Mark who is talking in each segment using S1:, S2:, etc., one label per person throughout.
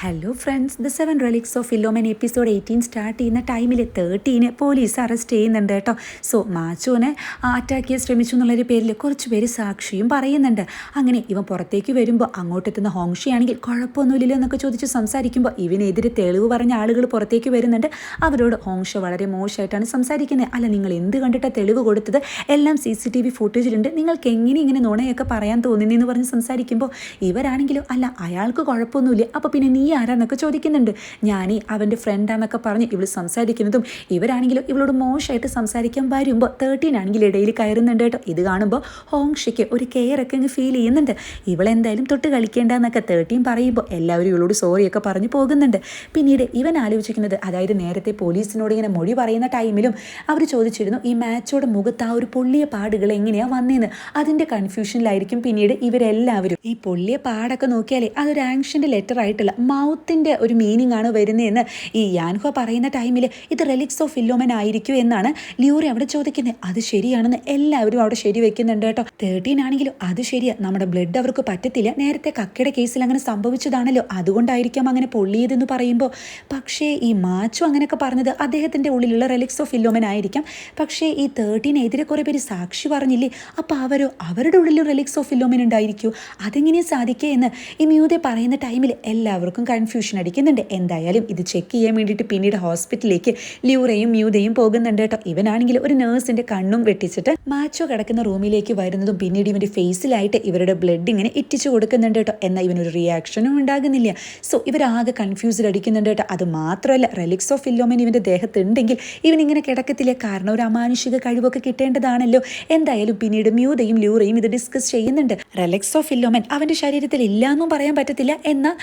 S1: Hello friends the seven relics of Philomen episode eighteen start ചെയ്യുന്ന ടൈമിൽ thirteen police arrest ചെയ്യുന്നുണ്ട് കേട്ടോ. So മാച്ചുവിനെ attack ചെയ്യാൻ ശ്രമിച്ചു എന്നുള്ളൊരു പേരിൽ കുറച്ച് പേര് സാക്ഷിയും പറയുന്നുണ്ട്. അങ്ങനെ ഇവൻ പുറത്തേക്ക് വരുമ്പോൾ അങ്ങോട്ടെത്തുന്ന ഹോങ്ഷി ആണെങ്കിൽ കുഴപ്പമൊന്നുമില്ലല്ലോ എന്നൊക്കെ ചോദിച്ച് സംസാരിക്കുമ്പോൾ ഇവനെതിരെ തെളിവ് പറഞ്ഞ ആളുകൾ പുറത്തേക്ക് വരുന്നുണ്ട്. അവരോട് ഹോങ്ഷ വളരെ മോശമായിട്ടാണ് സംസാരിക്കുന്നത് അല്ല നിങ്ങൾ എന്ത് കണ്ടിട്ടാണ് തെളിവ് കൊടുത്തത്? എല്ലാം സി സി ടി വി ഫുട്ടേജിലുണ്ട് നിങ്ങൾക്ക് എങ്ങനെ ഇങ്ങനെ നുണയൊക്കെ പറയാൻ തോന്നുന്നതെന്ന് പറഞ്ഞ് സംസാരിക്കുമ്പോൾ ഇവരാണെങ്കിലും അല്ല അയാൾക്ക് കുഴപ്പമൊന്നുമില്ല. അപ്പോൾ പിന്നെ നീ ആരാന്നൊക്കെ ചോദിക്കുന്നുണ്ട്. ഞാനീ അവന്റെ ഫ്രണ്ടാന്നൊക്കെ പറഞ്ഞ് ഇവൾ സംസാരിക്കുന്നതും ഇവരാണെങ്കിലും ഇവളോട് മോശമായിട്ട് സംസാരിക്കാൻ വരുമ്പോൾ തേർട്ടീൻ ആണെങ്കിൽ ഇടയിൽ കയറുന്നുണ്ട് കേട്ടോ. ഇത് കാണുമ്പോൾ ഹോങ്ഷയ്ക്ക് ഒരു കെയർ ഒക്കെ അങ്ങ് ഫീൽ ചെയ്യുന്നുണ്ട്. ഇവളെന്തായാലും തൊട്ട് കളിക്കേണ്ടെന്നൊക്കെ തേർട്ടീൻ പറയുമ്പോൾ എല്ലാവരും ഇവളോട് സോറിയൊക്കെ പറഞ്ഞ് പോകുന്നുണ്ട്. പിന്നീട് ഇവൻ ആലോചിക്കുന്നത് അതായത് നേരത്തെ പോലീസിനോട് ഇങ്ങനെ മൊഴി പറയുന്ന ടൈമിലും അവർ ചോദിച്ചിരുന്നു ഈ മാച്ചോടെ മുഖത്ത് ആ ഒരു പൊള്ളിയ പാടുകൾ എങ്ങനെയാണ് വന്നതെന്ന് അതിന്റെ കൺഫ്യൂഷനിലായിരിക്കും പിന്നീട് ഇവരെല്ലാവരും ഈ പൊള്ളിയ പാടൊക്കെ നോക്കിയാലേ അതൊരു ആങ്ഷന്റെ ലെറ്റർ ആയിട്ടുള്ള മൗത്തിന്റെ ഒരു മീനിങ് ആണ് വരുന്നതെന്ന് ഈ യാൻഹോ പറയുന്ന ടൈമിൽ ഇത് റെലിക്സ് ഓഫ് ഫില്ലോമൻ ആയിരിക്കും എന്നാണ് ലിയൂറി അവിടെ ചോദിക്കുന്നത് അത് ശരിയാണെന്ന് എല്ലാവരും അവിടെ ശരി വെക്കുന്നുണ്ട് കേട്ടോ. തേർട്ടീൻ ആണെങ്കിലും അത് ശരിയാ. നമ്മുടെ ബ്ലഡ് അവർക്ക് പറ്റത്തില്ല. നേരത്തെ കക്കയുടെ കേസിൽ അങ്ങനെ സംഭവിച്ചതാണല്ലോ. അതുകൊണ്ടായിരിക്കാം അങ്ങനെ പൊള്ളിയതെന്ന് പറയുമ്പോൾ പക്ഷേ ഈ മാച്ചു അങ്ങനെയൊക്കെ പറഞ്ഞത് അദ്ദേഹത്തിന്റെ ഉള്ളിലുള്ള റെലിക്സ് ഓഫ് ഫില്ലോമൻ ആയിരിക്കാം. പക്ഷേ ഈ തേർട്ടീനെതിരെ കുറേ പേര് സാക്ഷി പറഞ്ഞില്ലേ? അപ്പോൾ അവരോ അവരുടെ ഉള്ളിൽ റെലിക്സ് ഓഫ് ഫില്ലോമൻ ഉണ്ടായിരിക്കും. അതെങ്ങനെ സാധിക്കുക എന്ന് ഈ മ്യൂതെ പറയുന്ന ടൈമിൽ എല്ലാവർക്കും കൺഫ്യൂഷൻ അടിക്കുന്നുണ്ട്. എന്തായാലും ഇത് ചെക്ക് ചെയ്യാൻ വേണ്ടിയിട്ട് പിന്നീട് ഹോസ്പിറ്റലിലേക്ക് ലിയൂറയും മ്യൂതയും പോകുന്നുണ്ട് കേട്ടോ. ഇവനാണെങ്കിൽ ഒരു നേഴ്സിന്റെ കണ്ണും വെട്ടിച്ചിട്ട് മാച്ചോ കിടക്കുന്ന റൂമിലേക്ക് വരുന്നതും പിന്നീട് ഇവന്റെ ഫേസിലായിട്ട് ഇവരുടെ ബ്ലഡ് ഇങ്ങനെ ഇറ്റിച്ചു കൊടുക്കുന്നുണ്ട് കേട്ടോ. എന്നാൽ ഇവനൊരു റിയാക്ഷനും ഉണ്ടാകുന്നില്ല. സോ ഇവരാകെ കൺഫ്യൂസ്ഡ് അടിക്കുന്നുണ്ട് കേട്ടോ. അത് മാത്രമല്ല റെലിക്സ് ഓഫ് ഇല്ലോമൻ ഇവന്റെ ദേഹത്തുണ്ടെങ്കിൽ ഇവൻ ഇങ്ങനെ കിടക്കത്തില്ല കാരണം ഒരു അമാനുഷിക കഴിവൊക്കെ കിട്ടേണ്ടതാണല്ലോ. എന്തായാലും പിന്നീട് മ്യൂതയും ലൂറയും ഇത് ഡിസ്കസ് ചെയ്യുന്നുണ്ട്. റെലക്സ് ഓഫ് ഇല്ലോമൻ അവന്റെ ശരീരത്തിൽ ഇല്ല എന്നും പറയാൻ പറ്റത്തില്ല. എന്നാൽ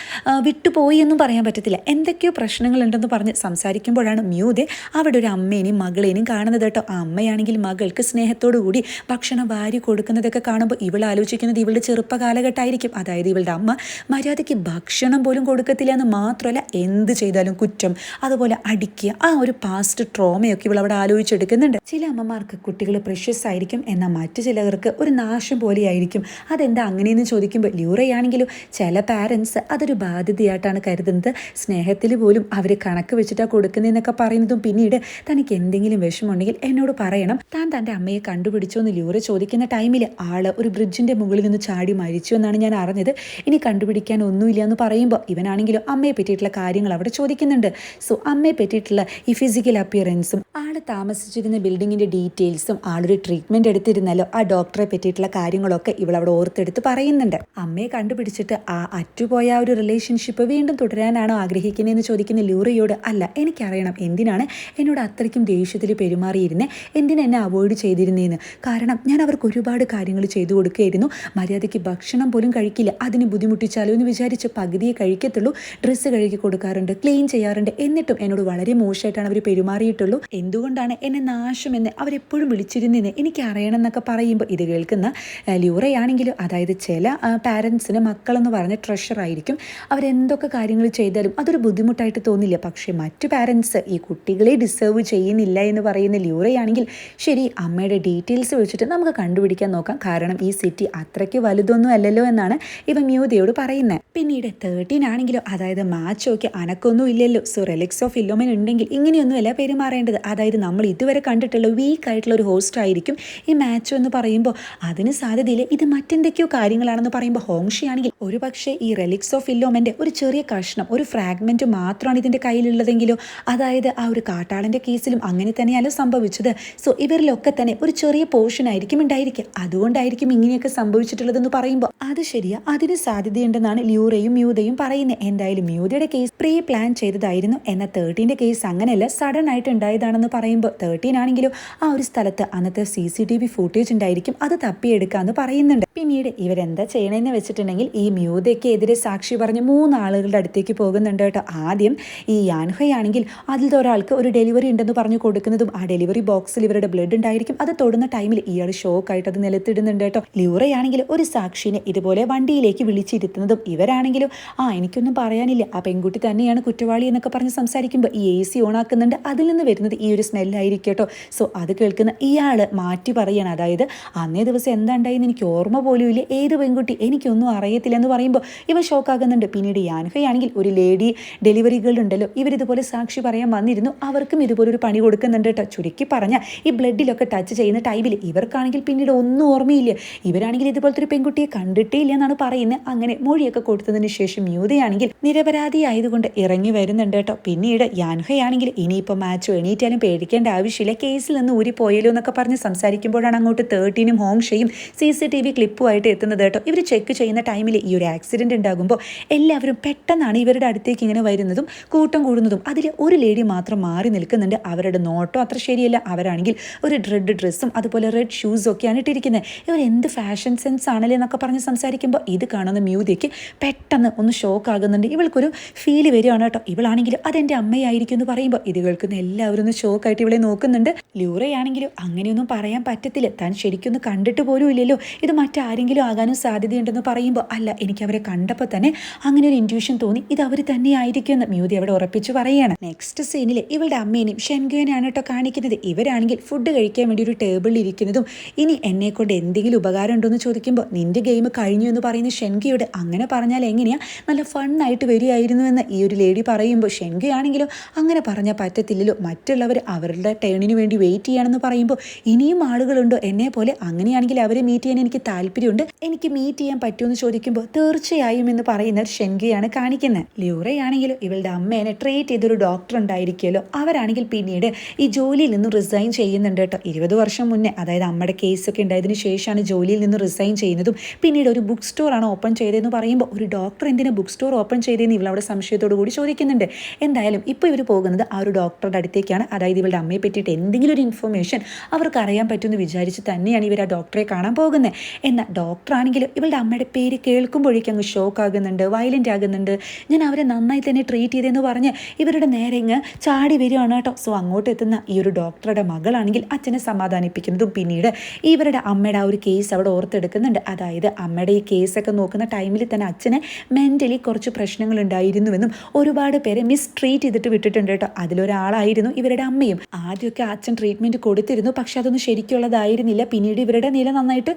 S1: വിട്ടുപോയി എന്നും പറയാൻ പറ്റത്തില്ല. എന്തൊക്കെയോ പ്രശ്നങ്ങളുണ്ടെന്ന് പറഞ്ഞ് സംസാരിക്കുമ്പോഴാണ് മ്യൂതെ അവിടെ ഒരു അമ്മേനെയും മകളേനെയും കാണുന്നത് കേട്ടോ. ആ അമ്മയാണെങ്കിൽ മകൾക്ക് സ്നേഹത്തോടു കൂടി ഭക്ഷണം വാരി കൊടുക്കുന്നതൊക്കെ കാണുമ്പോൾ ഇവൾ ആലോചിക്കുന്നത് ഇവളുടെ ചെറുപ്പ കാലഘട്ടമായിരിക്കും അതായത് ഇവളുടെ അമ്മ മര്യാദയ്ക്ക് ഭക്ഷണം പോലും കൊടുക്കത്തില്ല എന്ന് മാത്രമല്ല എന്ത് ചെയ്താലും കുറ്റം. അതുപോലെ അടിക്കുക ആ ഒരു പാസ്റ്റ് ട്രോമയൊക്കെ ഇവൾ അവിടെ ആലോചിച്ചെടുക്കുന്നുണ്ട്. ചില അമ്മമാർക്ക് കുട്ടികൾ പ്രഷ്യസ് ആയിരിക്കും. എന്നാൽ മറ്റു ചിലർക്ക് ഒരു നാശം പോലെയായിരിക്കും. അതെന്താ അങ്ങനെയെന്ന് ചോദിക്കുമ്പോൾ ല്യൂറയാണെങ്കിലും ചില പാരൻസ് അതൊരു ബാധ്യതയായിട്ടാണ് കരുതുന്നത്. സ്നേഹത്തിൽ പോലും അവർ കണക്ക് വെച്ചിട്ടാണ് കൊടുക്കുന്നതെന്നൊക്കെ പറയുന്നതും പിന്നീട് തനിക്ക് എന്തെങ്കിലും വിഷമമുണ്ടെങ്കിൽ എന്നോട് പറയണം. താൻ തന്റെ അമ്മയെ കണ്ടുപിടിച്ചോ എന്ന് ലൂറ ചോദിക്കുന്ന ടൈമിൽ ആൾ ഒരു ബ്രിഡ്ജിന്റെ മുകളിൽ നിന്ന് ചാടി മരിച്ചു എന്നാണ് ഞാൻ അറിഞ്ഞത്. ഇനി കണ്ടുപിടിക്കാൻ ഒന്നുമില്ല എന്ന് പറയുമ്പോൾ ഇവനാണെങ്കിലും അമ്മയെ പറ്റിയിട്ടുള്ള കാര്യങ്ങൾ അവിടെ ചോദിക്കുന്നുണ്ട്. സോ അമ്മയെ പറ്റിയിട്ടുള്ള ഈ ഫിസിക്കൽ അപ്പിയറൻസും ആൾ താമസിച്ചിരുന്ന ബിൽഡിങ്ങിന്റെ ഡീറ്റെയിൽസും ആളൊരു ട്രീറ്റ്മെന്റ് എടുത്തിരുന്നല്ലോ. ആ ഡോക്ടറെ പറ്റിയിട്ടുള്ള കാര്യങ്ങളൊക്കെ ഇവളവിടെ ഓർത്തെടുത്ത് പറയുന്നുണ്ട്. അമ്മയെ കണ്ടുപിടിച്ചിട്ട് ആ അറ്റുപോയ ഒരു റിലേഷൻഷിപ്പ് വീണ്ടും തുടരാനാണോ ആഗ്രഹിക്കുന്നതെന്ന് ചോദിക്കുന്ന ലൂറിയോട് അല്ല എനിക്കറിയണം. എന്തിനാണ് എന്നോട് അത്രയ്ക്കും ദേഷ്യത്തിൽ പെരുമാറിയിരുന്നേ? എന്തിനാ എന്നെ അവോയ്ഡ് ചെയ്തിരുന്നേന്ന്? കാരണം ഞാൻ അവർക്ക് ഒരുപാട് കാര്യങ്ങൾ ചെയ്തു കൊടുക്കുകയായിരുന്നു. മര്യാദയ്ക്ക് ഭക്ഷണം പോലും കഴിക്കില്ല. അതിന് ബുദ്ധിമുട്ടിച്ചാലോ എന്ന് വിചാരിച്ച് പകുതിയെ കഴിക്കത്തുള്ളൂ. ഡ്രസ്സ് കഴുകി കൊടുക്കാറുണ്ട് ക്ലീൻ ചെയ്യാറുണ്ട്. എന്നിട്ടും എന്നോട് വളരെ മോശമായിട്ടാണ് അവർ പെരുമാറിയിട്ടുള്ളൂ. എന്തുകൊണ്ടാണ് എന്നെ നാശമെന്ന് അവരെപ്പോഴും വിളിച്ചിരുന്നതെന്ന് എനിക്ക് അറിയണം എന്നൊക്കെ പറയുമ്പോൾ ഇത് കേൾക്കുന്ന ലൂറയാണെങ്കിലും അതായത് ചില പാരൻസിന് മക്കളെന്ന് പറഞ്ഞ ട്രഷർ ആയിരിക്കും. അവരെന്തൊക്കെ കാര്യങ്ങൾ ചെയ്താലും അതൊരു ബുദ്ധിമുട്ടായിട്ട് തോന്നില്ല. പക്ഷേ മറ്റു പാരൻസ് ഈ കുട്ടികളെ ഡിസേർവ് ചെയ്യുന്നില്ല എന്ന് പറയുന്ന ല്യൂറയാണെങ്കിൽ ശരി അമ്മയുടെ ഡീറ്റെയിൽസ് വെച്ചിട്ട് നമുക്ക് കണ്ടുപിടിക്കാൻ നോക്കാം. കാരണം ഈ സിറ്റി അത്രയ്ക്ക് വലുതൊന്നും അല്ലല്ലോ എന്നാണ് ഇവ മ്യൂതയോട് പറയുന്നത്. പിന്നീട് തേർട്ടീൻ ആണെങ്കിലോ അതായത് മാച്ചൊക്കെ അനക്കൊന്നും ഇല്ലല്ലോ. സോ റെലിക്സ് ഓഫ് ഇല്ലോമൻ ഉണ്ടെങ്കിൽ ഇങ്ങനെയൊന്നുമല്ല പെരുമാറേണ്ടത്. അതായത് നമ്മൾ ഇതുവരെ കണ്ടിട്ടുള്ള വീക്ക് ആയിട്ടുള്ള ഒരു ഹോസ്റ്റ് ആയിരിക്കും ഈ മാച്ച് എന്ന് പറയുമ്പോൾ. അതിന് സാധ്യതയില്ല. ഇത് മറ്റെന്തൊക്കെയോ കാര്യങ്ങളാണെന്ന് പറയുമ്പോൾ ഹോങ്ഷി ആണെങ്കിൽ ഒരു പക്ഷേ ഈ റെലിക്സ് ഒരു ചെറിയ കഷ്ണം ഒരു ഫ്രാഗ്മെന്റ് മാത്രമാണ് ഇതിന്റെ കയ്യിലുള്ളതെങ്കിലും. അതായത് ആ ഒരു കാട്ടാളന്റെ കേസിലും അങ്ങനെ തന്നെയല്ല സംഭവിച്ചത്. സോ ഇവരിലൊക്കെ തന്നെ ഒരു ചെറിയ പോർഷൻ ആയിരിക്കും ഉണ്ടായിരിക്കുക. അതുകൊണ്ടായിരിക്കും ഇങ്ങനെയൊക്കെ സംഭവിച്ചിട്ടുള്ളതെന്ന് പറയുമ്പോൾ. അത് ശരിയാ അതിന് സാധ്യതയുണ്ടെന്നാണ് ലിയൂറയും മ്യൂതയും പറയുന്നത്. എന്തായാലും മ്യൂതയുടെ കേസ് പ്രീ പ്ലാൻ ചെയ്തതായിരുന്നു. എന്നാൽ തേർട്ടീന്റെ കേസ് അങ്ങനെയല്ല സഡൻ ആയിട്ട് ഉണ്ടായതാണെന്ന് പറയുമ്പോൾ തേർട്ടീൻ ആണെങ്കിലും ആ ഒരു സ്ഥലത്ത് അന്നത്തെ C C T V footage ഉണ്ടായിരിക്കും. അത് തപ്പിയെടുക്കാമെന്ന് പറയുന്നുണ്ട്. പിന്നീട് ഇവരെന്താ ചെയ്യണമെന്ന് വെച്ചിട്ടുണ്ടെങ്കിൽ ഈ മ്യൂതയ്ക്ക് എതിരെ സാക്ഷി പറഞ്ഞ് മൂന്നാളുകളുടെ അടുത്തേക്ക് പോകുന്നുണ്ട് കേട്ടോ. ആദ്യം ഈ യാൻഹയാണെങ്കിൽ അതിലത്തെ ഒരാൾക്ക് ഒരു ഡെലിവറി ഉണ്ടെന്ന് പറഞ്ഞു കൊടുക്കുന്നതും ആ ഡെലിവറി ബോക്സിൽ ഇവരുടെ ബ്ലഡ് ഉണ്ടായിരിക്കും. അത് തൊടുന്ന ടൈമിൽ ഇയാൾ ഷോക്കായിട്ട് അത് നിലത്തിടുന്നുണ്ട് കേട്ടോ. ലിയൂറയാണെങ്കിൽ ഒരു സാക്ഷിനെ ഇതുപോലെ വണ്ടിയിലേക്ക് വിളിച്ചിരുത്തുന്നതും ഇവരാണെങ്കിലും ആ എനിക്കൊന്നും പറയാനില്ല. ആ പെൺകുട്ടി തന്നെയാണ് കുറ്റവാളി എന്നൊക്കെ പറഞ്ഞ് സംസാരിക്കുമ്പോൾ ഈ എ സി ഓണാക്കുന്നുണ്ട് അതിൽ നിന്ന് വരുന്നത് ഈ ഒരു സ്മെല്ലായിരിക്കും കേട്ടോ. സോ അത് കേൾക്കുന്ന ഇയാൾ മാറ്റി പറയാണ്. അതായത് അന്നേ ദിവസം എന്താ ഉണ്ടായെന്ന് എനിക്ക് ഓർമ്മ പോലും ഇല്ല ഏത് പെൺകുട്ടി എനിക്കൊന്നും അറിയത്തില്ല എന്ന് പറയുമ്പോൾ ഇവൻ ഷോക്കാകുന്നുണ്ട്. പിന്നീട് യാൻഹയാണെങ്കിൽ ഒരു ലേഡി ഉണ്ടല്ലോ ഇവരിതുപോലെ സാക്ഷി പറയാൻ വന്നിരുന്നു. അവർക്കും ഇതുപോലെ ഒരു പണി കൊടുക്കുന്നുണ്ട് കേട്ടോ ചുരുക്കി പറഞ്ഞാൽ ഈ ബ്ലഡിലൊക്കെ ടച്ച് ചെയ്യുന്ന ടൈമിൽ ഇവർക്കാണെങ്കിൽ പിന്നീട് ഒന്നും ഓർമ്മയില്ല. ഇവരാണെങ്കിൽ ഇതുപോലത്തെ ഒരു പെൺകുട്ടിയെ കണ്ടിട്ടേ ഇല്ല എന്നാണ് പറയുന്നത്. അങ്ങനെ മൊഴിയൊക്കെ കൊടുത്തതിന് ശേഷം യൂതയാണെങ്കിൽ നിരപരാധി ആയതുകൊണ്ട് ഇറങ്ങി വരുന്നുണ്ട് കേട്ടോ പിന്നീട് യാൻഹയാണെങ്കിൽ ഇനിയിപ്പോൾ മാച്ചോ എണീറ്റാലും പേടിക്കേണ്ട ആവശ്യമില്ല. കേസിൽ നിന്ന് ഊരി പോയല്ലോ എന്നൊക്കെ പറഞ്ഞ് സംസാരിക്കുമ്പോഴാണ് അങ്ങോട്ട് തേർട്ടീനും ഹോങ്ഷയും സി സി ടി വി ക്ലിപ്പുമായിട്ട് എത്തുന്നത് കേട്ടോ. ഇവർ ചെക്ക് ചെയ്യുന്ന ടൈമിൽ ഈ ഒരു ആക്സിഡന്റ് ഉണ്ടാകുമ്പോൾ എല്ലാവരും പെട്ടെന്നാണ് ഇവരുടെ അടുത്തേക്ക് ഇങ്ങനെ വരുന്നതും കൂട്ടം കൂടുന്നതും. അതിൽ ഒരു ലേഡി മാത്രം മാറി നിൽക്കുന്നുണ്ട്. അവരുടെ നോട്ടം അത്ര ശരിയല്ല. അവരാണെങ്കിൽ ഒരു റെഡ് ഡ്രസ്സും അതുപോലെ റെഡ് ഷൂസും ഒക്കെയാണ് ഇട്ടിരിക്കുന്നത് ഇവർ എന്ത് ഫാഷൻ സെൻസ് ആണല്ലേ എന്നൊക്കെ പറഞ്ഞ് സംസാരിക്കുമ്പോൾ ഇത് കാണുന്ന മ്യൂതിക്ക് പെട്ടെന്ന് ഒന്ന് ഷോക്ക് ആകുന്നുണ്ട്. ഇവൾക്കൊരു ഫീൽ വരികയാണ് കേട്ടോ. ഇവളാണെങ്കിൽ അതെന്റെ അമ്മയായിരിക്കും എന്ന് പറയുമ്പോൾ ഇത് കേൾക്കുന്ന എല്ലാവരും ഒന്ന് ഷോക്കായിട്ട് ഇവളെ നോക്കുന്നുണ്ട്. ലൂറയാണെങ്കിലും അങ്ങനെയൊന്നും പറയാൻ പറ്റത്തില്ല. താൻ ശരിക്കൊന്നും കണ്ടിട്ട് പോലും ഇല്ലല്ലോ. ഇത് മറ്റാരെങ്കിലും ആകാനും സാധ്യതയുണ്ടെന്ന് പറയുമ്പോൾ അല്ല എനിക്ക് അവരെ കണ്ടപ്പോൾ തന്നെ അങ്ങനെ ഒരു ഇന്റ്യൂഷൻ തോന്നി. ഇത് അവർ തന്നെ ആയിരിക്കും എന്ന് മ്യൂതി അവിടെ ഉറപ്പിച്ച് പറയുകയാണ് നെക്സ്റ്റ് സീനിൽ ഇവളുടെ അമ്മേനെയും ഷെൻഗുവിനെയാണ് കേട്ടോ കാണിക്കുന്നത്. ഇവരാണെങ്കിൽ ഫുഡ് കഴിക്കാൻ വേണ്ടി ഒരു ടേബിളിൽ ഇരിക്കുന്നതും ഇനി എന്നെ കൊണ്ട് എന്തെങ്കിലും ഉപകാരം ഉണ്ടോ എന്ന് ചോദിക്കുമ്പോൾ നിന്റെ ഗെയിം കഴിഞ്ഞു എന്ന് പറയുന്ന ഷെൻഗിയോട് അങ്ങനെ പറഞ്ഞാൽ എങ്ങനെയാ? നല്ല ഫണ്ണായിട്ട് വരികയായിരുന്നു എന്ന് ഈ ഒരു ലേഡി പറയുമ്പോൾ ഷെൻഗയാണെങ്കിലും അങ്ങനെ പറഞ്ഞാൽ പറ്റത്തില്ലല്ലോ. മറ്റുള്ളവർ അവരുടെ ടേണിന് വേണ്ടി വെയിറ്റ് ചെയ്യണമെന്ന് പറയുമ്പോൾ ഇനിയും ആളുകളുണ്ടോ? എന്നെ പോലെ അങ്ങനെയാണെങ്കിൽ അവരെ മീറ്റ് ചെയ്യാൻ എനിക്ക് താല്പര്യമുണ്ട്. എനിക്ക് മീറ്റ് ചെയ്യാൻ പറ്റുമെന്ന് ചോദിക്കുമ്പോൾ തീർച്ചയായും എന്ന് പറയുന്ന ഷെൻഗയാണ് കാണിക്കുന്നത് ല്യൂറയാണെങ്കിലും ഇവളുടെ അമ്മേനെ ട്രീറ്റ് ചെയ്തൊരു ഡോക്ടർ ഉണ്ടായിരിക്കുമല്ലോ. അവരാണെങ്കിൽ പിന്നീട് ഈ ജോലിയിൽ നിന്ന് റിസൈൻ ചെയ്യുന്നുണ്ട് കേട്ടോ. ഇരുപത് വർഷം മുന്നേ അതായത് അമ്മയുടെ കേസൊക്കെ ഉണ്ടായതിന് ശേഷമാണ് ജോലിയിൽ നിന്ന് റിസൈൻ ചെയ്യുന്നതും. പിന്നീട് ഒരു ബുക്ക് സ്റ്റോറാണ് ഓപ്പൺ ചെയ്തതെന്ന് പറയുമ്പോൾ ഒരു ഡോക്ടർ എന്തിനാ ബുക്ക് സ്റ്റോർ ഓപ്പൺ ചെയ്തതെന്ന് ഇവളവിടെ സംശയത്തോടു കൂടി ചോദിക്കുന്നുണ്ട്. എന്തായാലും ഇപ്പോൾ ഇവർ പോകുന്നത് ആ ഒരു ഡോക്ടറുടെ അടുത്തേക്കാണ്. അതായത് ഇവളുടെ അമ്മയെ പറ്റിയിട്ട് എന്തെങ്കിലും ഒരു ഇൻഫർമേഷൻ അവർക്ക് അറിയാൻ പറ്റുമെന്ന് വിചാരിച്ച് തന്നെയാണ് ഇവർ ആ ഡോക്ടറെ കാണാൻ പോകുന്നത് എന്നാൽ ഡോക്ടർ ആണെങ്കിലും ഇവളുടെ അമ്മയുടെ പേര് കേൾക്കുമ്പോഴേക്കും അങ്ങ് ഷോക്ക് ആകുന്നുണ്ട് വയലന്റ് ആകുന്നുണ്ട്. ഞാൻ അവരെ നന്നായി തന്നെ ട്രീറ്റ് ചെയ്തെന്ന് പറഞ്ഞ് ഇവരുടെ നേരെ ഇങ്ങ് ചാടി വരികയാണ് കേട്ടോ. സോ അങ്ങോട്ട് എത്തുന്ന ഈ ഒരു ഡോക്ടറുടെ മകളാണെങ്കിൽ അച്ഛനെ സമാധാനിപ്പിക്കുന്നതും പിന്നീട് ഇവരുടെ അമ്മയുടെ ആ ഒരു കേസ് അവിടെ ഓർത്തെടുക്കുന്നുണ്ട്. അതായത് അമ്മയുടെ ഈ കേസൊക്കെ നോക്കുന്ന ടൈമിൽ തന്നെ അച്ഛന് മെന്റലി കുറച്ച് പ്രശ്നങ്ങൾ ഉണ്ടായിരുന്നുവെന്നും ഒരുപാട് പേരെ മിസ് ട്രീറ്റ് ചെയ്തിട്ട് വിട്ടിട്ടുണ്ട് കേട്ടോ. അതിലൊരാളായിരുന്നു ഇവരുടെ അമ്മയും. ആദ്യമൊക്കെ അച്ഛൻ ട്രീറ്റ്മെന്റ് കൊടുത്തിരുന്നു പക്ഷെ അതൊന്നും ശരിക്കുള്ളതായിരുന്നില്ല. പിന്നീട് ഇവരുടെ നില നന്നായിട്ട്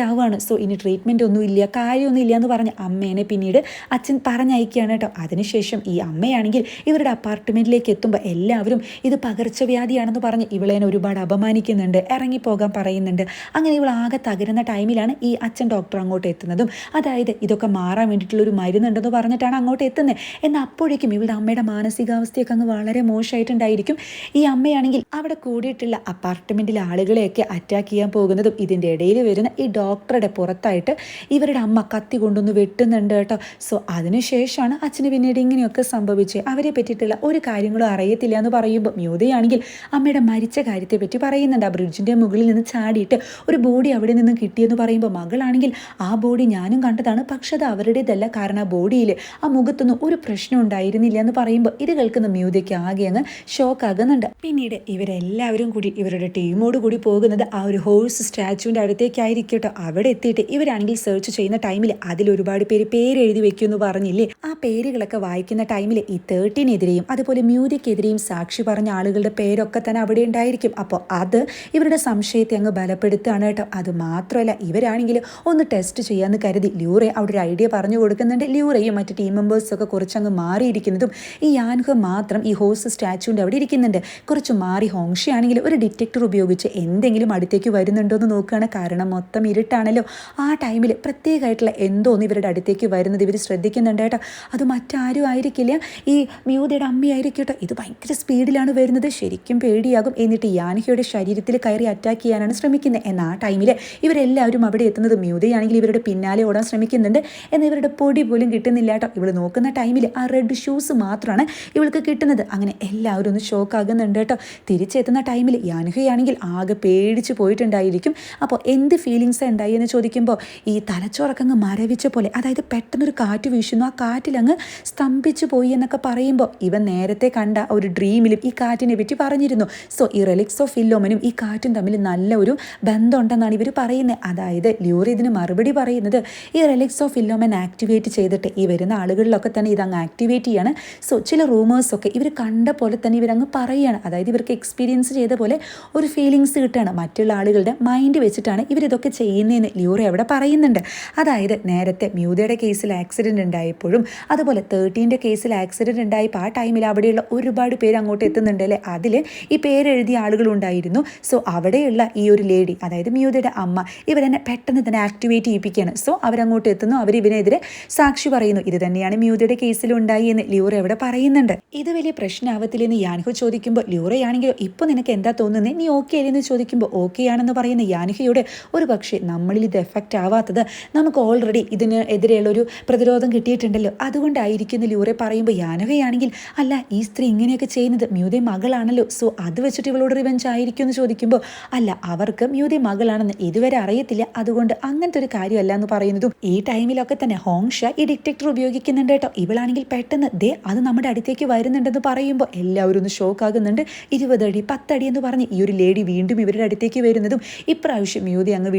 S1: ഗുരുതരാവുകയാണ് സോ ഇനി ട്രീറ്റ്മെന്റ് ഒന്നും ഇല്ല കാര്യമൊന്നും ഇല്ല എന്ന് പറഞ്ഞ് അമ്മേനെ പിന്നീട് അച്ഛൻ പറഞ്ഞയക്കുകയാണ് കേട്ടോ. അതിനുശേഷം ഈ അമ്മയാണെങ്കിൽ ഇവരുടെ അപ്പാർട്ട്മെന്റിലേക്ക് എത്തുമ്പോൾ എല്ലാവരും ഇത് പകർച്ചവ്യാധിയാണെന്ന് പറഞ്ഞ് ഇവളേനെ ഒരുപാട് അപമാനിക്കുന്നുണ്ട് ഇറങ്ങിപ്പോകാൻ പറയുന്നുണ്ട്. അങ്ങനെ ഇവൾ ആകെ തകരുന്ന ടൈമിലാണ് ഈ അച്ഛൻ ഡോക്ടർ അങ്ങോട്ട് എത്തുന്നതും. അതായത് ഇതൊക്കെ മാറാൻ വേണ്ടിയിട്ടുള്ള ഒരു മരുന്നുണ്ടെന്ന് പറഞ്ഞിട്ടാണ് അങ്ങോട്ട് എത്തുന്നത് എന്നാൽ അപ്പോഴേക്കും ഇവളുടെ അമ്മയുടെ മാനസികാവസ്ഥയൊക്കെ അങ്ങ് വളരെ മോശമായിട്ടുണ്ടായിരിക്കും. ഈ അമ്മയാണെങ്കിൽ അവിടെ കൂടിയിട്ടുള്ള അപ്പാർട്ട്മെന്റിലെ ആളുകളെയൊക്കെ അറ്റാക്ക് ചെയ്യാൻ പോകുന്നതും ഇതിന്റെ ഇടയിൽ വരുന്ന ഈ ഡോക്ടറുടെ പുറത്തായിട്ട് ഇവരുടെ അമ്മ കത്തി കൊണ്ടൊന്ന് വെട്ടുന്നുണ്ട് കേട്ടോ. സോ അതിനുശേഷമാണ് അച്ഛന് പിന്നീട് ഇങ്ങനെയൊക്കെ സംഭവിച്ചത് അവരെ പറ്റിയിട്ടുള്ള ഒരു കാര്യങ്ങളും അറിയത്തില്ല എന്ന് പറയുമ്പോൾ മ്യൂതയാണെങ്കിൽ അമ്മയുടെ മരിച്ച കാര്യത്തെ പറ്റി പറയുന്നുണ്ട്. ആ ബ്രിഡ്ജിന്റെ മുകളിൽ നിന്ന് ചാടിയിട്ട് ഒരു ബോഡി അവിടെ നിന്ന് കിട്ടിയെന്ന് പറയുമ്പോൾ മകളാണെങ്കിൽ ആ ബോഡി ഞാനും കണ്ടതാണ്. പക്ഷെ അത് അവരുടേതല്ല. കാരണം ആ ബോഡിയിൽ ആ മുഖത്തൊന്നും ഒരു പ്രശ്നം ഉണ്ടായിരുന്നില്ല എന്ന് പറയുമ്പോൾ ഇത് കേൾക്കുന്ന മ്യൂതയ്ക്ക് ആകെ അങ്ങ് ഷോക്ക് ആകുന്നുണ്ട്. പിന്നീട് ഇവരെല്ലാവരും കൂടി ഇവരുടെ ടീമോട് കൂടി പോകുന്നത് ആ ഒരു ഹോഴ്സ് സ്റ്റാച്ചുവിന്റെ അടുത്തേക്കായിരിക്കും അവിടെ എത്തിയിട്ട് ഇവരാണെങ്കിൽ സെർച്ച് ചെയ്യുന്ന ടൈമിൽ അതിൽ ഒരുപാട് പേര് പേരെഴുതി വെക്കുമെന്ന് പറഞ്ഞില്ലേ? ആ പേരുകളൊക്കെ വായിക്കുന്ന ടൈമിൽ ഈ തേർട്ടീനെതിരെയും അതുപോലെ മ്യൂതിക്കെതിരെയും സാക്ഷി പറഞ്ഞ ആളുകളുടെ പേരൊക്കെ തന്നെ അവിടെ ഉണ്ടായിരിക്കും. അപ്പോൾ അത് ഇവരുടെ സംശയത്തെ അങ്ങ് ബലപ്പെടുത്തുകയാണ് കേട്ടോ. അത് മാത്രമല്ല ഇവരാണെങ്കിൽ ഒന്ന് ടെസ്റ്റ് ചെയ്യാമെന്ന് കരുതി ലൂറെ അവിടെ ഒരു ഐഡിയ പറഞ്ഞു കൊടുക്കുന്നുണ്ട്. ല്യൂറയും മറ്റ് ടീം മെമ്പേഴ്സൊക്കെ കുറച്ചങ്ങ് മാറിയിരിക്കുന്നതും ഈ യാൻഹ മാത്രം ഈ ഹോസ് സ്റ്റാച്ചുവിന്റെ അവിടെ ഇരിക്കുന്നുണ്ട്. കുറച്ച് മാറി ഹോങ്ഷി ആണെങ്കിൽ ഒരു ഡിറ്റക്ടർ ഉപയോഗിച്ച് എന്തെങ്കിലും അടുത്തേക്ക് വരുന്നുണ്ടോ എന്ന് നോക്കുകയാണ്. കാരണം മൊത്തം ഇരുട്ടാണല്ലോ ആ ടൈമിൽ പ്രത്യേകമായിട്ടുള്ള എന്തോന്ന് ഇവരുടെ അടുത്തേക്ക് വരുന്നത് ഇവർ ശ്രദ്ധിക്കുന്നുണ്ട് കേട്ടോ. അത് മറ്റാരും ആയിരിക്കില്ല. ഈ മ്യൂതയുടെ അമ്മയായിരിക്കും കേട്ടോ. ഇത് ഭയങ്കര സ്പീഡിലാണ് വരുന്നത്. ശരിക്കും പേടിയാകും. എന്നിട്ട് യാനഹയുടെ ശരീരത്തിൽ കയറി അറ്റാക്ക് ചെയ്യാനാണ് ശ്രമിക്കുന്നത്. എന്നാൽ ആ ടൈമിൽ ഇവരെല്ലാവരും അവിടെ എത്തുന്നത് മ്യൂതയാണെങ്കിൽ ഇവരുടെ പിന്നാലെ ഓടാൻ ശ്രമിക്കുന്നുണ്ട്. എന്നാൽ ഇവരുടെ പൊടി പോലും കിട്ടുന്നില്ല കേട്ടോ. ഇവൾ നോക്കുന്ന ടൈമിൽ ആ റെഡ് ഷൂസ് മാത്രമാണ് ഇവൾക്ക് കിട്ടുന്നത്. അങ്ങനെ എല്ലാവരും ഒന്ന് ഷോക്ക് ആകുന്നുണ്ട് കേട്ടോ. തിരിച്ചെത്തുന്ന ടൈമിൽ യാനുഹയാണെങ്കിൽ ആകെ പേടിച്ച് പോയിട്ടുണ്ടായിരിക്കും. അപ്പോൾ എന്ത് ഫീലിങ്സ് ഉണ്ടായി എന്ന് ചോദിക്കുമ്പോൾ ഈ തലച്ചോറൊക്കെ അങ്ങ് മരവിച്ച പോലെ അതായത് പെട്ടെന്നൊരു കാറ്റ് വീശുന്നു ആ കാറ്റിലങ്ങ് സ്തംഭിച്ചു പോയി എന്നൊക്കെ പറയുമ്പോൾ ഇവൻ നേരത്തെ കണ്ട ഒരു ഡ്രീമിലും ഈ കാറ്റിനെ പറ്റി പറഞ്ഞിരുന്നു. സോ ഈ റെലിക്സ് ഓഫ് ഫില്ലോമനും ഈ കാറ്റും തമ്മിൽ നല്ല ഒരു ബന്ധമുണ്ടെന്നാണ് ഇവർ പറയുന്നത് അതായത് ലൂറി ഇതിന് മറുപടി പറയുന്നത് ഈ റെലിക്സ് ഓഫ് ഫില്ലോമൻ ആക്ടിവേറ്റ് ചെയ്തിട്ട് ഈ വരുന്ന ആളുകളിലൊക്കെ തന്നെ ഇതങ്ങ് ആക്ടിവേറ്റ് ചെയ്യാണ്. സോ ചില റൂമേഴ്സൊക്കെ ഇവർ കണ്ട പോലെ തന്നെ ഇവരങ്ങ് പറയുകയാണ്. അതായത് ഇവർക്ക് എക്സ്പീരിയൻസ് ചെയ്ത പോലെ ഒരു ഫീലിങ്സ് കിട്ടുകയാണ്. മറ്റുള്ള ആളുകളുടെ മൈൻഡ് വെച്ചിട്ടാണ് ഇവരിതൊക്കെ ചെയ്യുന്നത്. ചെയ്യുന്നതെന്ന് ലിയോറി അവിടെ പറയുന്നുണ്ട്. അതായത് നേരത്തെ മ്യൂതയുടെ കേസിൽ ആക്സിഡന്റ് ഉണ്ടായപ്പോഴും അതുപോലെ തേർട്ടീന്റെ കേസിൽ ആക്സിഡന്റ് ഉണ്ടായപ്പോൾ ആ ടൈമിൽ അവിടെയുള്ള ഒരുപാട് പേര് അങ്ങോട്ട് എത്തുന്നുണ്ട് അല്ലേ? അതിൽ ഈ പേരെഴുതിയ ആളുകളുണ്ടായിരുന്നു സോ അവിടെയുള്ള ഈ ഒരു ലേഡി അതായത് മ്യൂതയുടെ അമ്മ ഇവരെന്നെ പെട്ടെന്ന് തന്നെ ആക്ടിവേറ്റ് ചെയ്യിപ്പിക്കുകയാണ്. സോ അവരങ്ങോട്ട് എത്തുന്നു. അവർ ഇവനെതിരെ സാക്ഷി പറയുന്നു. ഇത് തന്നെയാണ് മ്യൂതയുടെ കേസിൽ ഉണ്ടായി എന്ന് ലിയോറി അവിടെ പറയുന്നുണ്ട്. ഇത് വലിയ പ്രശ്നമാവത്തില്ലെന്ന് യാൻഹു ചോദിക്കുമ്പോൾ ലിയോറയാണെങ്കിലോ ഇപ്പോൾ നിനക്ക് എന്താ തോന്നുന്നത് നീ ഓക്കെ അല്ലെന്ന് ചോദിക്കുമ്പോൾ ഓക്കെ ആണെന്ന് പറയുന്ന യാൻഹയുടെ ഒരു പക്ഷേ നമ്മളിൽ ഇത് എഫക്റ്റ് ആവാത്തത് നമുക്ക് ഓൾറെഡി ഇതിന് എതിരെയുള്ളൊരു പ്രതിരോധം കിട്ടിയിട്ടുണ്ടല്ലോ. അതുകൊണ്ടായിരിക്കും ലൂറെ പറയുമ്പോൾ യാനകയാണെങ്കിൽ അല്ല ഈ സ്ത്രീ ഇങ്ങനെയൊക്കെ ചെയ്യുന്നത് മ്യൂതെ മകളാണല്ലോ. സോ അത് വെച്ചിട്ട് ഇവളോട് റിവെഞ്ച് ആയിരിക്കും എന്ന് ചോദിക്കുമ്പോൾ അല്ല അവർക്ക് മ്യൂതെ മകളാണെന്ന് ഇതുവരെ അറിയത്തില്ല. അതുകൊണ്ട് അങ്ങനത്തെ ഒരു കാര്യമല്ല എന്ന് പറയുന്നതും ഈ ടൈമിലൊക്കെ തന്നെ ഹോങ്ഷ ഈ ഡിറ്റക്ടർ ഉപയോഗിക്കുന്നുണ്ട് കേട്ടോ. ഇവളാണെങ്കിൽ പെട്ടെന്ന് ദേ അത് നമ്മുടെ അടുത്തേക്ക് വരുന്നുണ്ടെന്ന് പറയുമ്പോൾ എല്ലാവരും ഒന്ന് ഷോക്ക് ആകുന്നുണ്ട്. ഇരുപതടി പത്തടി എന്ന് പറഞ്ഞ് ഈ ഒരു ലേഡി വീണ്ടും ഇവരുടെ അടുത്തേക്ക് വരുന്നതും ഇപ്രാവശ്യം മ്യൂതി അങ്ങ്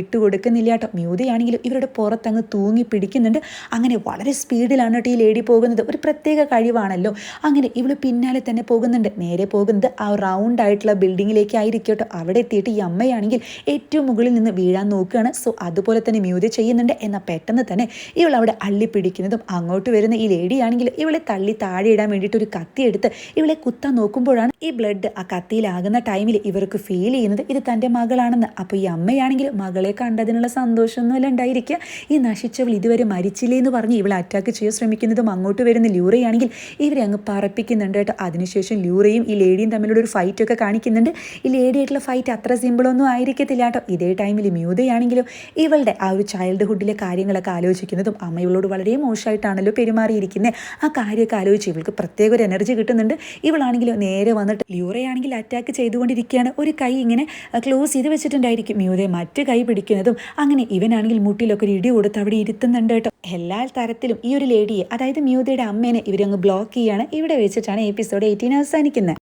S1: വിട്ടുകൊടുക്കുന്നില്ല കേട്ടോ മ്യൂതിയാണെങ്കിലും ഇവരുടെ പുറത്തങ്ങ് തൂങ്ങി പിടിക്കുന്നുണ്ട്. അങ്ങനെ വളരെ സ്പീഡിലാണ് കേട്ടോ ഈ ലേഡി പോകുന്നത്. ഒരു പ്രത്യേക കഴിവാണല്ലോ. അങ്ങനെ ഇവൾ പിന്നാലെ തന്നെ പോകുന്നുണ്ട്. നേരെ പോകുന്നത് ആ റൗണ്ട് ആയിട്ടുള്ള ബിൽഡിങ്ങിലേക്ക് ആയിരിക്കും കേട്ടോ. അവിടെ എത്തിയിട്ട് ഈ അമ്മയാണെങ്കിൽ ഏറ്റവും മുകളിൽ നിന്ന് വീഴാൻ നോക്കുകയാണ്. സോ അതുപോലെ തന്നെ മ്യൂതി ചെയ്യുന്നുണ്ട്. എന്നാൽ പെട്ടെന്ന് തന്നെ ഇവൾ അവിടെ അള്ളി പിടിക്കുന്നതും അങ്ങോട്ട് വരുന്ന ഈ ലേഡിയാണെങ്കിൽ ഇവളെ തള്ളി താഴെ ഇടാൻ വേണ്ടിയിട്ട് ഒരു കത്തി എടുത്ത് ഇവളെ കുത്താൻ നോക്കുമ്പോഴാണ് ഈ ബ്ലഡ് ആ കത്തിയിലാകുന്ന ടൈമിൽ ഇവർക്ക് ഫീൽ ചെയ്യുന്നത് ഇത് തന്റെ മകളാണെന്ന്. അപ്പോൾ ഈ അമ്മയാണെങ്കിൽ മകളെ കണ്ടതിനുള്ള സന്തോഷമൊന്നുമല്ല ഉണ്ടായിരിക്കുക. ഈ നശിച്ചവൾ ഇതുവരെ മരിച്ചില്ലേ എന്ന് പറഞ്ഞ് ഇവളെ അറ്റാക്ക് ചെയ്യാൻ ശ്രമിക്കുന്നതും അങ്ങോട്ട് വരുന്ന ലൂറയാണെങ്കിൽ ഇവരെ അങ്ങ് പറപ്പിക്കുന്നുണ്ട് കേട്ടോ. അതിനുശേഷം ലൂറയും ഈ ലേഡിയും തമ്മിലുള്ള ഒരു ഫൈറ്റ് ഒക്കെ കാണിക്കുന്നുണ്ട്. ഈ ലേഡിയായിട്ടുള്ള ഫൈറ്റ് അത്ര സിമ്പിളൊന്നും ആയിരിക്കത്തില്ല കേട്ടോ. ഇതേ ടൈമിൽ മ്യൂതയാണെങ്കിലും ഇവളുടെ ആ ഒരു ചൈൽഡ്ഹുഡിലെ കാര്യങ്ങളൊക്കെ ആലോചിക്കുന്നതും അമ്മ ഇവളോട് വളരെ മോശമായിട്ടാണല്ലോ പെരുമാറിയിരിക്കുന്നത് ആ കാര്യമൊക്കെ ആലോചിച്ച് ഇവൾക്ക് പ്രത്യേക ഒരു എനർജി കിട്ടുന്നുണ്ട്. ഇവളാണെങ്കിലും നേരെ വന്നിട്ട് ലൂറയാണെങ്കിൽ അറ്റാക്ക് ചെയ്തുകൊണ്ടിരിക്കുകയാണ്. ഒരു കൈ ഇങ്ങനെ ക്ലോസ് ചെയ്ത് വെച്ചിട്ടുണ്ടായിരിക്കും. മ്യൂതെ മറ്റു കൈ പിടിക്കുന്നതും അങ്ങനെ ഇവനാണെങ്കിൽ മുട്ടിലൊക്കെ ഒരു ഇടി കൊടുത്ത് അവിടെ ഇരുത്തുന്നുണ്ട് കേട്ടോ. എല്ലാ തരത്തിലും ഈ ഒരു ലേഡിയെ അതായത് മ്യൂതയുടെ അമ്മേനെ ഇവരങ്ങ് ബ്ലോക്ക് ചെയ്യാണ്. ഇവിടെ വെച്ചിട്ടാണ് എപ്പിസോഡ് എയ്റ്റീൻ അവസാനിക്കുന്നത്.